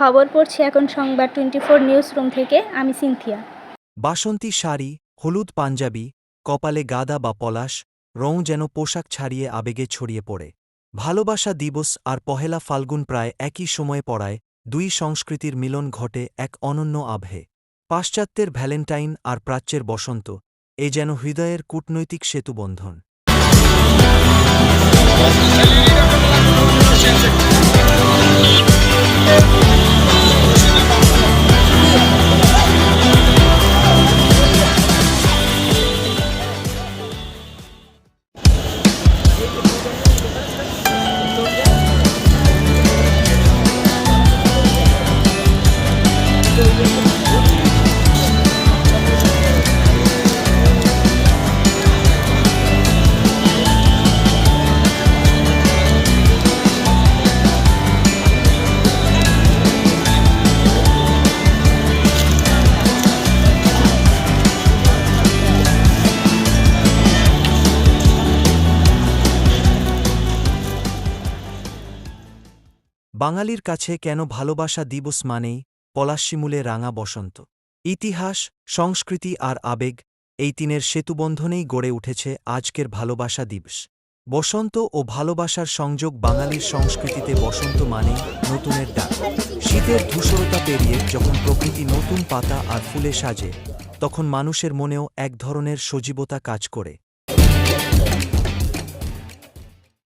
খবর পড়ছি এখন সংবাদ টোয়েন্টি ফোর নিউজ রুম থেকে। আমি সিনথিয়া। বাসন্তী শাড়ি, হলুদ পাঞ্জাবি, কপালে গাদা বা পলাশ, রং যেন পোশাক ছাড়িয়ে আবেগে ছড়িয়ে পড়ে। ভালোবাসা দিবস আর পহেলা ফাল্গুন প্রায় একই সময়ে পড়ায়, দুই সংস্কৃতির মিলন ঘটে এক অনন্য আবহে পাশ্চাত্যের ভ্যালেন্টাইন আর প্রাচ্যের বসন্ত, এ যেন হৃদয়ের কূটনৈতিক সেতুবন্ধন। বাঙালির কাছে কেন ভালোবাসা দিবস মানেই পলাশিমূলে রাঙা বসন্ত। ইতিহাস, সংস্কৃতি আর আবেগ এই তিনের সেতুবন্ধনেই গড়ে উঠেছে আজকের ভালোবাসা দিবস। বসন্ত ও ভালোবাসার সংযোগ বাঙালির সংস্কৃতিতে বসন্ত মানে নতুনের ডাক। শীতের ধূসরতা পেরিয়ে যখন প্রকৃতি নতুন পাতা আর ফুলে সাজে, তখন মানুষের মনেও এক ধরনের সজীবতা কাজ করে।